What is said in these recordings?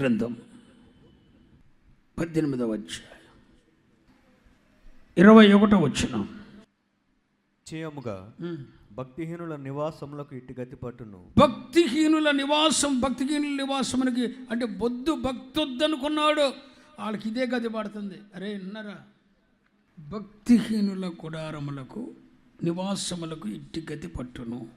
గ్రంథం పద్దెనిమిదవ అధ్యాయం. ఇరవై ఒకటో వచ్చిన చేయముగా భక్తిహీనుల నివాసములకు ఇట్టి గతి పట్టును. భక్తిహీనుల నివాసం భక్తిహీనుల నివాసం మనకి అంటే బొద్దు భక్తొద్దనుకున్నాడు. వాళ్ళకి ఇదే గది పడుతుంది. అరే విన్నారా? భక్తిహీనుల గుడారములకు నివాసములకు ఇట్టి గతి పట్టును.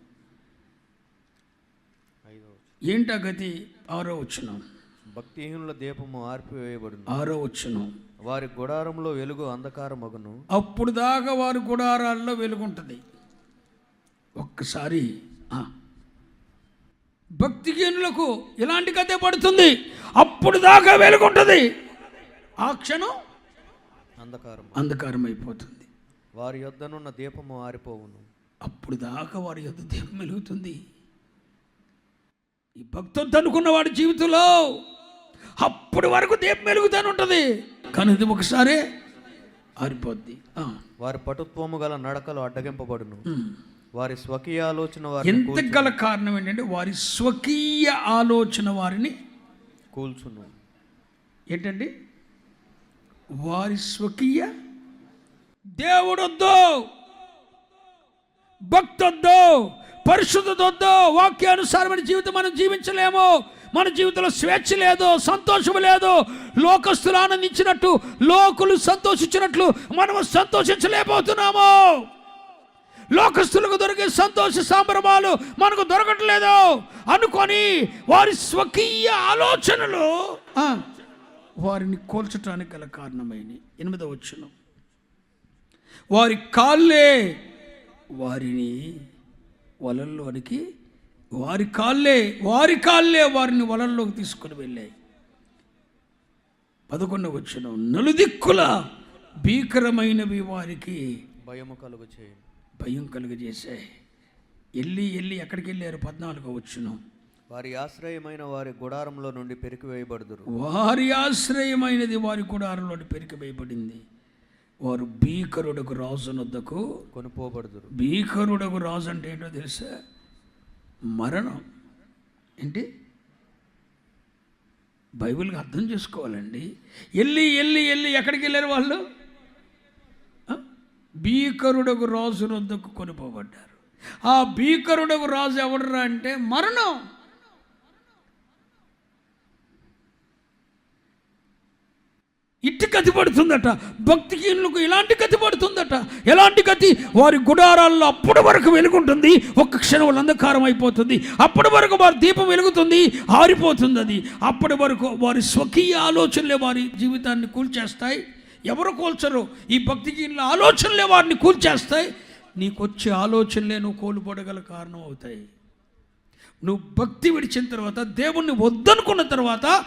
ఏంటా గతి? ఆరో వచ్చును భక్తిహీనుల దీపము ఆర్పివేయబడును. ఆరో వచ్చును వారి గుడారంలో వెలుగు అంధకారమగును. అప్పుడు దాకా వారి గుడారాల్లో వెలుగుంటుంది. ఒక్కసారి. భక్తిహీనులకు ఇలాంటి కథే పడుతుంది. అప్పుడు దాకా వెలుగుంటుంది. ఆ క్షణం అంధకారం అంధకారం అయిపోతుంది వారి యొద్దనున్న దీపము ఆరిపోవును. అప్పుడు దాకా వారి యొక్క దీపం వెలుగుతుంది. ఈ భక్తుడు అనుకున్న వాడి జీవితంలో అప్పుడు వరకు దీపం వెలుగుతూనే ఉంటుంది. కానీ ఇది ఒకసారి ఆరిపోద్ది. వారి పటుత్వము గల నడకలు అడ్డగింపబడును. వారి స్వకీయ ఆలోచన వారిని ఎంత గల కారణం ఏంటంటే వారి స్వకీయ ఆలోచన వారిని కూల్చును. ఏంటండి వారి స్వకీయ దేవుడొద్దు భక్తొద్దు పరిశుద్ధత వద్దు వాక్యానుసారమైన జీవితం మనం జీవించలేము. మన జీవితంలో స్వేచ్ఛ లేదు సంతోషం లేదు. లోకస్తులు ఆనందించినట్టు లోకులు సంతోషించినట్లు మనము సంతోషించలేకపోతున్నాము. లోకస్తులకు దొరికే సంతోష సంభ్రమాలు మనకు దొరకట్లేదు. అనుకొని వారి స్వకీయ ఆలోచనలు వారిని కోల్చడానికి గల కారణమైన ఎనిమిదవ వచ్చును వారి కాళ్ళే వారిని వలల్లోనికి వారి కాళ్ళే వారి కాళ్ళే వారిని వలల్లోకి తీసుకొని వెళ్ళాయి. పదకొండవ వచ్చును నలుదిక్కుల భీకరమైనవి వారికి భయము కలుగు భయం కలుగజేశాయి. వెళ్ళి వెళ్ళి ఎక్కడికి వెళ్ళారు పద్నాలుగో వచ్చును వారి ఆశ్రయమైన వారి గుడారంలో నుండి పెరికివేయబడుదురు. వారి ఆశ్రయమైనది వారి గుడారంలో పెరికివేయబడింది. వారు భీకరుడకు రాజునొద్దకు కొనుపోబడుదురు. భీకరుడకు రాజు అంటే ఏంటో తెలుసా? మరణం. ఏంటి? బైబిల్కి అర్థం చేసుకోవాలండి. వెళ్ళి వెళ్ళి వెళ్ళి ఎక్కడికి వెళ్ళారు వాళ్ళు? భీకరుడకు రాజు రొద్దకు కొనిపోబడ్డారు. ఆ భీకరుడకు రాజు ఎవడరా అంటే మరణం ఇట్టి గతి పడుతుందట. భక్తిహీనులకు ఇలాంటి గతి పడుతుందట. ఎలాంటి గతి? వారి గుడారాల్లో అప్పటి వరకు వెలుగుంటుంది. ఒక్క క్షణం అంధకారం అయిపోతుంది. అప్పటి వరకు వారి దీపం వెలుగుతుంది. ఆరిపోతుంది అది అప్పటి వరకు వారి స్వకీయ ఆలోచనలే వారి జీవితాన్ని కూల్చేస్తాయి. ఎవరు కూల్చరు? ఈ భక్తిహీనుల ఆలోచనలే వారిని కూల్చేస్తాయి. నీకు వచ్చే ఆలోచనలే నువ్వు కోల్పోడగల కారణం అవుతాయి. నువ్వు భక్తి విడిచిన తర్వాత దేవుణ్ణి వద్దనుకున్న తర్వాత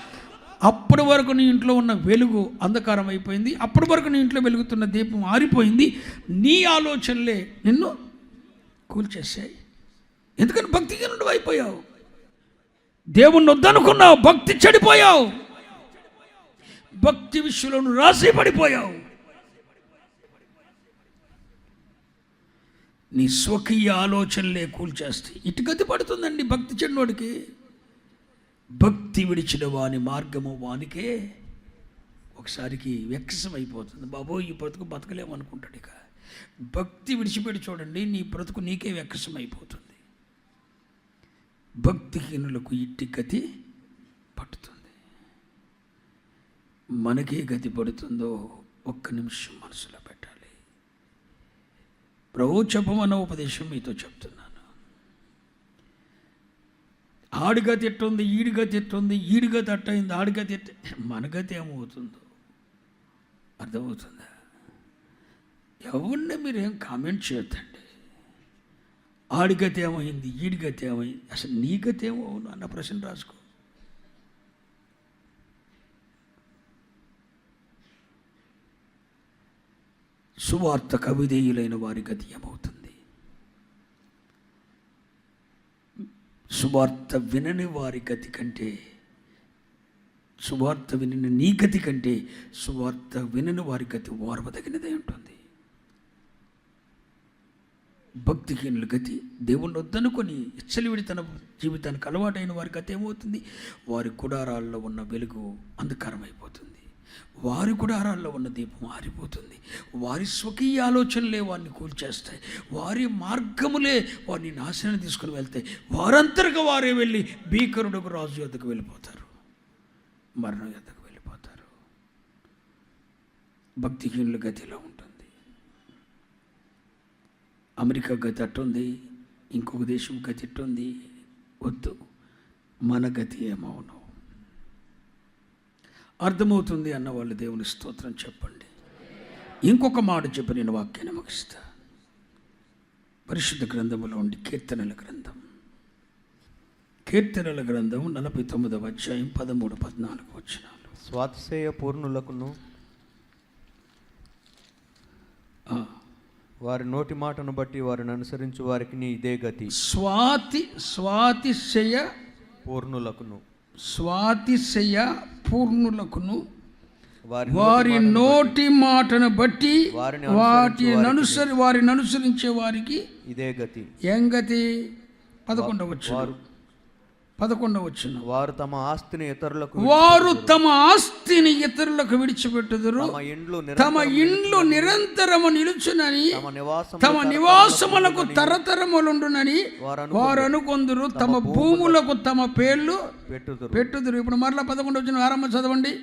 అప్పటి వరకు నీ ఇంట్లో ఉన్న వెలుగు అంధకారం అయిపోయింది. అప్పటి వరకు నీ ఇంట్లో వెలుగుతున్న దీపం ఆరిపోయింది. నీ ఆలోచనలే నిన్ను కూల్చేసాయి ఎందుకని భక్తిగా నుండి అయిపోయావు? దేవుణ్ణి వద్దనుకున్నావు. భక్తి చెడిపోయావు. భక్తి విషయంలో రాసి పడిపోయావు. నీ స్వకీయ ఆలోచనలే కూల్చేస్తాయి. ఇటు గతి పడుతుందండి భక్తి చెడినోడికి. భక్తి విడిచిన వాని మార్గము వానికే ఒకసారికి వ్యక్సమైపోతుంది అయిపోతుంది బాబో ఈ బ్రతుకు బతకలేమనుకుంటాడు ఇక. భక్తి విడిచిపెట్టి చూడండి నీ బ్రతుకు నీకే వ్యక్సమైపోతుంది అయిపోతుంది భక్తిహీనులకు ఇట్టి గతి పట్టుతుంది. మనకే గతి పడుతుందో ఒక్క నిమిషం మనసులో పెట్టాలి. ప్రభు చెప్పమన్న ఉపదేశం మీతో చెప్తున్నాను ఆడిగతి తిట్టుంది ఈడిగతి తిట్టుంది ఈడిగా తట్టయింది ఆడిగతి తిట్ట మనగతి ఏమవుతుందో? అర్థమవుతుందా? ఎవరిని మీరు ఏం కామెంట్ చేయొద్దండి? ఆడిగతి ఏమైంది ఈడిగతి ఏమైంది? అసలు నీ గతి ఏమవును అన్న ప్రశ్న రాసుకో. సువార్త కవిదేయులైన వారి గతి ఏమో సువార్త వినని వారి గతి కంటే సువార్త వినని నీ గతి కంటే సువార్త వినని వారి గతి ఓర్వదగినదే ఉంటుంది భక్తిహీనుల గతి దేవుణ్ణి వద్దనుకొని ఇచ్చలివిడి తన జీవితానికి అలవాటైన వారి గతి ఏమవుతుంది? వారి కుడారాల్లో ఉన్న వెలుగు అంధకారమైపోతుంది. వారి గుడారాల్లో ఉన్న దీపం ఆరిపోతుంది. వారి స్వకీయ ఆలోచనలే వారిని కూల్చేస్తాయి. వారి మార్గములే వారిని నాశనం తీసుకుని వెళ్తాయి. వారంతరగా వారే వెళ్ళి భీకరుడుకు రాజు యొద్దకు వెళ్ళిపోతారు. మరణం యొద్దకు వెళ్ళిపోతారు. భక్తిహీనుల గతిలో ఉంటుంది. అమెరికా గతి అట్టుంది. ఇంకొక దేశం గతి ఉంది వద్దు. మన గతి ఏమవును అర్థమవుతుంది అన్న వాళ్ళు దేవుని స్తోత్రం చెప్పండి. ఇంకొక మాట చెప్పి నేను వాక్యాన్ని ముగిస్తా. పరిశుద్ధ గ్రంథములో ఉండి కీర్తనల గ్రంథం. కీర్తనల గ్రంథం నలభై తొమ్మిదవ అధ్యాయం పదమూడు పద్నాలుగు వచ్చినాలు స్వాతిశయ పూర్ణులకును. వారి నోటి మాటను బట్టి వారిని అనుసరించు వారికి ఇదే గతి. స్వాతి స్వాతిశయ పూర్ణులకును. స్వాతిశయ పూర్ణులకును వారి నోటి మాటను బట్టి వారిని వాటి అనుసరి వారిని అనుసరించే వారికి ఇదే గతి. ఏం గతి పదకొండవ వచ్చిన వారు పదకొండవ వచ్చిన వారు తమ ఆస్తిని ఇతరులకు వారు తమ ఆస్తిని ఇతరులకు విడిచిపెట్టుదురు. తమ ఇండ్లు తమ ఇండ్లు నిరంతరము నిలుచునని తమ నివాసం తమ నివాసములకు తరతరములుండునని వారు అనుకొందురు. తమ భూములకు తమ పేర్లు పెట్టుదురు. పెట్టుదురు. ఇప్పుడు మరలా పదకొండు వచ్చిన ఆరంభం చదవండి.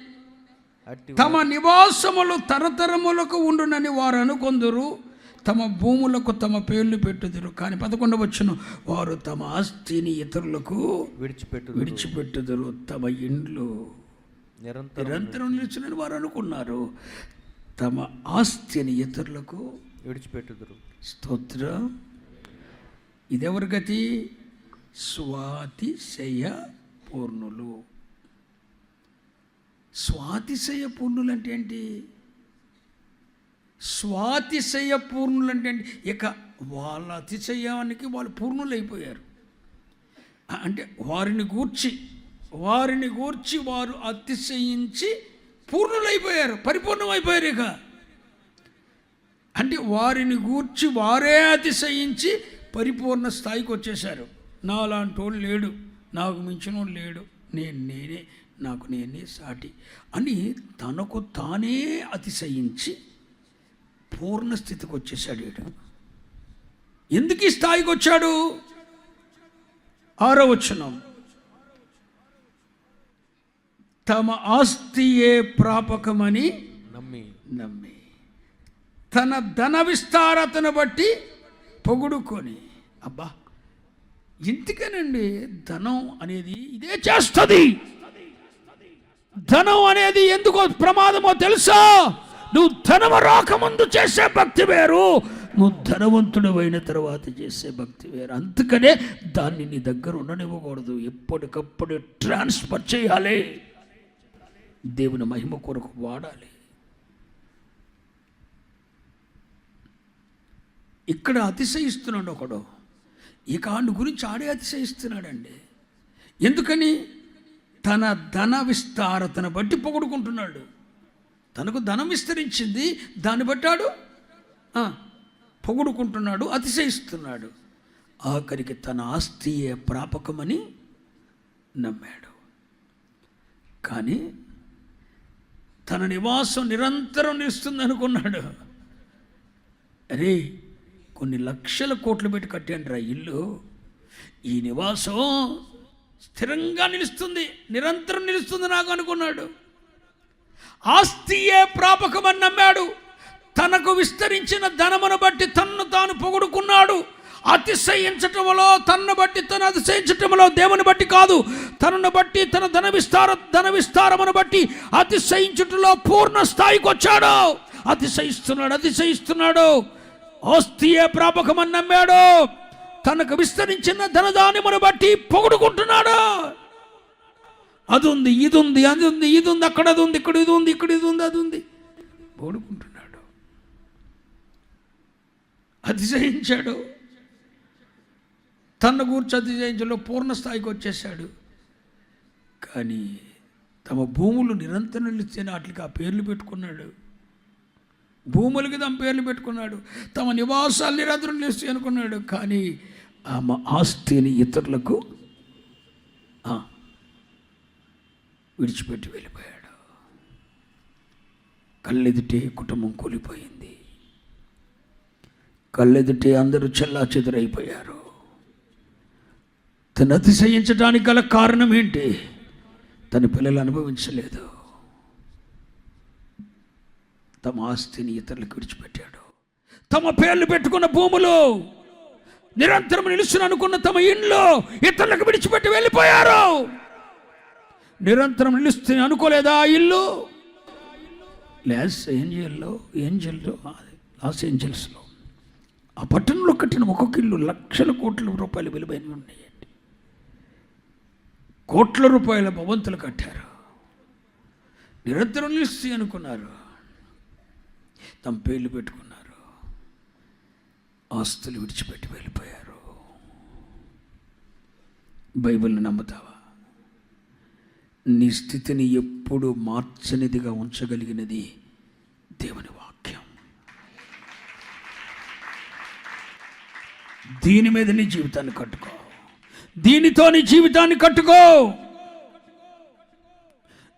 తమ నివాసములు తరతరములకు ఉండునని వారు అనుకొందురు. తమ భూములకు తమ పేర్లు పెట్టుదురు. కానీ పదకొండు వచ్చును వారు తమ ఆస్తిని ఇతరులకు విడిచిపెట్టు విడిచిపెట్టుదురు. తమ ఇండ్లు నిరంతరం నిరంతరం నిలిచినని వారు అనుకున్నారు. తమ ఆస్తిని ఇతరులకు విడిచిపెట్టుదురు. స్తోత్రం. ఇదెవరి గతి? స్వాతిశయ పూర్ణులు స్వాతిశయ పూర్ణులు అంటే ఏంటి? స్వాతిశయ పూర్ణులు అంటే ఇక వాళ్ళ అతిశయానికి వాళ్ళు పూర్ణులు అయిపోయారు అంటే వారిని గూర్చి వారిని గూర్చి వారు అతిశయించి పూర్ణులైపోయారు పరిపూర్ణమైపోయారు ఇక. అంటే వారిని గూర్చి వారే అతిశయించి పరిపూర్ణ స్థాయికి వచ్చేశారు. నాలాంటి వాడు లేడు నాకు మించినోడు లేడు నేను నేనే నాకు నేనే సాటి అని తనకు తానే అతిశయించి పూర్ణ స్థితికి వచ్చేసాడు వీడు ఎందుకు ఈ స్థాయికి వచ్చాడు? ఆరో వచనం. తమ ఆస్తియే ప్రాపకమని నమ్మి. నమ్మి. తన ధన విస్తారతను బట్టి పొగుడుకొని. అబ్బా! ఇంటికేనండి ధనం అనేది ఇదే చేస్తుంది. ధనం అనేది ఎందుకో ప్రమాదమో తెలుసా? నువ్వు ధనము రాకముందు చేసే భక్తి వేరు. నువ్వు ధనవంతుడు అయిన తర్వాత చేసే భక్తి వేరు. అందుకనే దాన్ని నీ దగ్గర ఉండనివ్వకూడదు. ఎప్పటికప్పుడు ట్రాన్స్ఫర్ చేయాలి. దేవుని మహిమ కొరకు వాడాలి. ఇక్కడ అతిశయిస్తున్నాడు ఒకడు. ఇక ఆడు గురించి ఆడే అతిశయిస్తున్నాడండి. ఎందుకని? తన ధన విస్తారతను బట్టి పొగుడుకుంటున్నాడు. తనకు ధనం విస్తరించింది దాన్ని బట్టాడు పొగుడుకుంటున్నాడు అతిశయిస్తున్నాడు. ఆఖరికి తన ఆస్తియే ప్రాపకమని నమ్మాడు. కానీ తన నివాసం నిరంతరం నిలుస్తుంది అనుకున్నాడు. అరే కొన్ని లక్షల కోట్లు పెట్టి కట్టాను రా ఇల్లు. ఈ నివాసం స్థిరంగా నిలుస్తుంది నిరంతరం నిలుస్తుంది నాకు అనుకున్నాడు. ఆస్తియే ప్రాపకమని నమ్మాడు. తనకు విస్తరించిన ధనమును బట్టి తన్ను తాను పొగుడుకున్నాడు. అతిశయించటములో తన్ను బట్టి తను అతిశయించటములో దేవుని బట్టి కాదు. తనను బట్టి తన ధన విస్తార ధన విస్తారమును బట్టి అతిశయించుటలో పూర్ణ స్థాయికి వచ్చాడు. అతిశయిస్తున్నాడు అతిశయిస్తున్నాడు. ఆస్తియే ప్రాపకమని నమ్మాడు. తనకు విస్తరించిన ధనదానిమును బట్టి పొగుడుకుంటున్నాడు. అది ఉంది ఇది ఉంది అది ఉంది ఇది ఉంది అక్కడ అది ఉంది ఇక్కడ ఇది ఉంది ఇక్కడ ఇది ఉంది అది ఉంది ఓడుకుంటున్నాడు అతిశయించాడు. తన గూర్చి అతిశయించలో పూర్ణ స్థాయికి వచ్చేసాడు కానీ తమ భూములు నిరంతరం నిలిచిన వాటికి ఆ పేర్లు పెట్టుకున్నాడు. భూములకి తమ పేర్లు పెట్టుకున్నాడు. తమ నివాసాలు నిరంతరం నిలిచి అనుకున్నాడు. కానీ ఆమె ఆస్తిని ఇతరులకు విడిచిపెట్టి వెళ్ళిపోయాడు. కళ్ళెదుటే కుటుంబం కూలిపోయింది. కళ్ళెదుటే అందరూ చెల్లా చెదురైపోయారు. తను అతిశయించడానికి గల కారణం ఏంటి? తన పిల్లలు అనుభవించలేదు. తమ ఆస్తిని ఇతరులకు విడిచిపెట్టాడు. తమ పేర్లు పెట్టుకున్న భూములు నిరంతరం నిలుచుని అనుకున్న తమ ఇండ్లు ఇతరులకు విడిచిపెట్టి వెళ్ళిపోయారు. నిరంతరం నిలుస్తుంది అనుకోలేదా ఆ ఇల్లు? లాస్ ఏంజల్లో ఏంజల్లో లాస్ ఏంజల్స్లో. ఆ పట్టణంలో కట్టిన ఒక్కొక్క ఇల్లు లక్షల కోట్ల రూపాయలు విలువైనవి ఉన్నాయండి కోట్ల రూపాయల భవంతులు కట్టారు. నిరంతరం నిలుస్తాయి అనుకున్నారు. తమ పేర్లు పెట్టుకున్నారు. ఆస్తులు విడిచిపెట్టి వెళ్ళిపోయారు. బైబిల్ని నమ్ముతావా? నీ స్థితిని ఎప్పుడు మార్చనిదిగా ఉంచగలిగినది దేవుని వాక్యం. దీని మీద నీ జీవితాన్ని కట్టుకో. దీనితో నీ జీవితాన్ని కట్టుకో.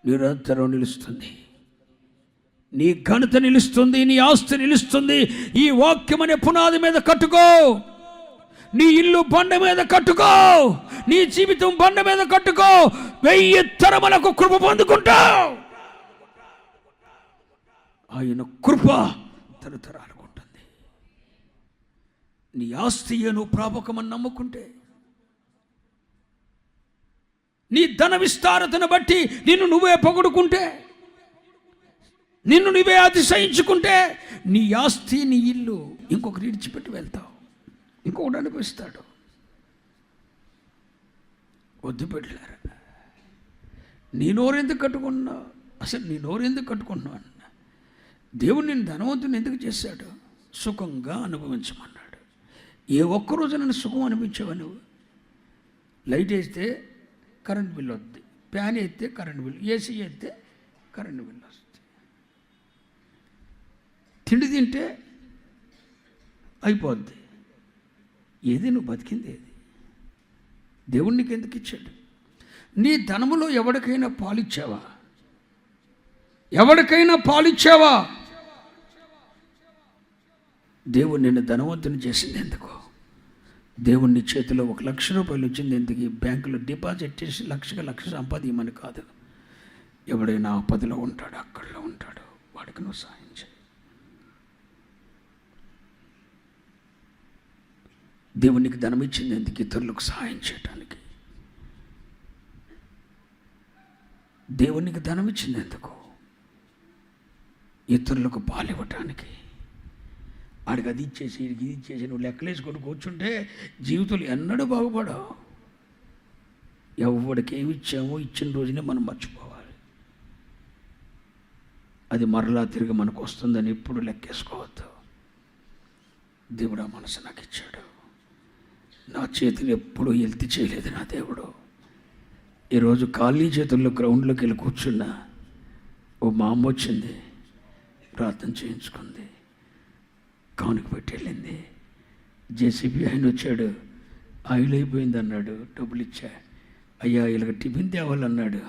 నిరంతరం నిలుస్తుంది. నీ ఘనత నిలుస్తుంది నీ ఆస్తి నిలుస్తుంది. ఈ వాక్యం అనే పునాది మీద కట్టుకో. నీ ఇల్లు బండ మీద కట్టుకో. నీ జీవితం బండ మీద కట్టుకో. వెయ్యి తరములకు కృప పొందుకుంటావు. ఆయన కృప తరతరాలకు ఉంటుంది. నీ ఆస్తి నువ్వు ప్రాపకమని నమ్ముకుంటే నీ ధన విస్తారతను బట్టి నిన్ను నువ్వే పొగుడుకుంటే నిన్ను నువ్వే అతిశయించుకుంటే నీ ఆస్తి నీ ఇల్లు ఇంకొకరు ఇడిచిపెట్టి వెళ్తావు. ఇంకొకటి అనిపిస్తాడు వద్దు పెట్టలేరు నీ నోరు ఎందుకు కట్టుకున్నావు అసలు నీ నోరు ఎందుకు కట్టుకుంటున్నావు అన్న? దేవుడు నేను ధనవంతుని ఎందుకు చేశాడు? సుఖంగా అనుభవించమన్నాడు. ఏ ఒక్క రోజు నన్ను సుఖం అనిపించావు నువ్వు? లైట్ వేస్తే కరెంట్ బిల్ వద్ది ఫ్యాన్ వేస్తే కరెంట్ బిల్ ఏసీ వేస్తే కరెంట్ బిల్ వస్తుంది. తిండి తింటే అయిపోద్ది. ఏది నువ్వు బతికింది ఏది? దేవుడు నీకు ఎందుకు ఇచ్చాడు? నీ ధనములో ఎవరికైనా పాలిచ్చావా? ఎవరికైనా పాలిచ్చావా? దేవుడు నిన్ను ధనవంతుని చేసింది ఎందుకు దేవుడు నీ చేతిలో ఒక లక్ష రూపాయలు వచ్చింది ఎందుకు ఈ బ్యాంకులో డిపాజిట్ చేసి లక్షగా లక్ష సంపాదించమని కాదు. ఎవడైనా ఆపదలో ఉంటాడు అక్కడలో ఉంటాడు. వాడికి నువ్వు సాయం చేయి. దేవునికి ధనం ఇచ్చింది ఎందుకు ఇతరులకు సహాయం చేయటానికి? దేవునికి ధనం ఇచ్చింది ఎందుకు ఇతరులకు పాలివ్వటానికి ఆడికి అది ఇచ్చేసి ఇది ఇచ్చేసి నువ్వు లెక్కలేసుకొని కూర్చుంటే జీవితంలో ఎన్నడూ బాగుపడవు. ఎవడికి ఏమి ఇచ్చామో ఇచ్చిన రోజునే మనం మర్చిపోవాలి. అది మరలా తిరిగి మనకు వస్తుందని ఎప్పుడు లెక్కేసుకోవద్దు. దేవుడు ఆ మనసు నాకు ఇచ్చాడు. నా చేతిని ఎప్పుడూ ఎల్తి చేయలేదు నా దేవుడు. ఈరోజు ఖాళీ చేతుల్లో గ్రౌండ్లోకి వెళ్ళి కూర్చున్నా ఓ మా అమ్మ వచ్చింది. ప్రార్థన చేయించుకుంది. కానుక పెట్టి వెళ్ళింది. జేసీబీ ఆయన వచ్చాడు. ఆయిల్ అయిపోయింది అన్నాడు. డబ్బులు ఇచ్చా. అయ్యా ఇలాగ టిఫిన్ తేవాలన్నాడు.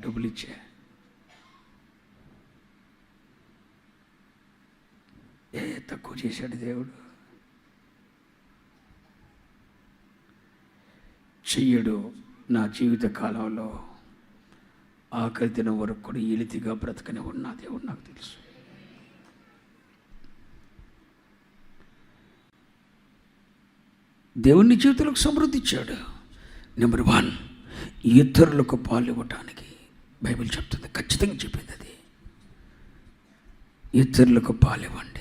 డబ్బులు ఇచ్చా. ఏ తక్కువ చేశాడు దేవుడు. చెయ్యడు. నా జీవిత కాలంలో ఆఖరి దినం వరకు కూడా ఎలితిగా బ్రతకని ఉన్నా దేవుడు నాకు తెలుసు. దేవుని జీవితంలో సమృద్ధి ఇచ్చాడు. నెంబర్ వన్ ఇతరులకు పాలు ఇవ్వటానికి బైబిల్ చెప్తుంది. ఖచ్చితంగా చెప్పింది అది. ఇతరులకు పాలు ఇవ్వండి.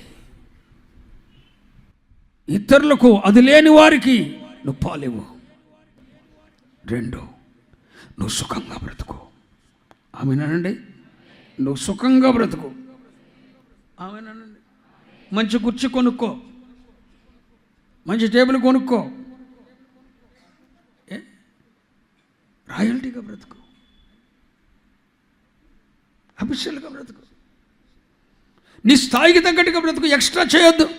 ఇతరులకు అది లేని వారికి నువ్వు పాలివ్వు రెండు. నువ్వు సుఖంగా బ్రతుకు. ఆమెనండి నువ్వు సుఖంగా బ్రతుకు. ఆమెనండి మంచి కుర్చీ కొనుక్కో. మంచి టేబుల్ కొనుక్కో. ఏ? రాయల్టీగా బ్రతుకు. అఫిషియల్గా బ్రతుకు. నీ స్థాయికి తగ్గట్టుగా బ్రతుకు. ఎక్స్ట్రా చేయొద్దు.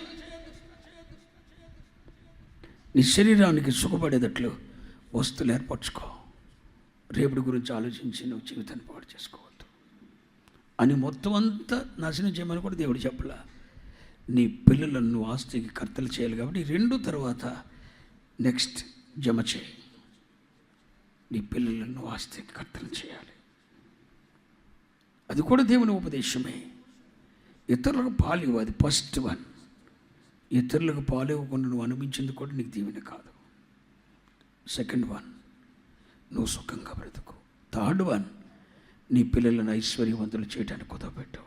నీ శరీరానికి సుఖపడేటట్లు వస్తువులు ఏర్పరచుకో రేపుడు గురించి ఆలోచించి నువ్వు జీవితాన్ని పాడు చేసుకోవద్దు. అని మొత్తం అంతా నాశనం చేయమని కూడా దేవుడు చెప్పలా. నీ పిల్లలను నువ్వు ఆస్తికి కర్తలు చేయాలి కాబట్టి రెండు తర్వాత నెక్స్ట్ జమ చేయి. నీ పిల్లలను నువ్వు ఆస్తికి కర్తలు చేయాలి. అది కూడా దేవుని ఉపదేశమే. ఇతరులకు పాలు ఇవ్వు అది ఫస్ట్ వన్ ఇతరులకు పాలు ఇవ్వకుండా నువ్వు అనుమించింది కూడా నీకు దీవెన కాదు. సెకండ్ వన్ నువ్వు సుఖంగా బ్రతుకు. థర్డ్ వన్ నీ పిల్లలను ఐశ్వర్యవంతులు చేయడానికి కుదవపెట్టు.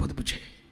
పొదుపు చేయి.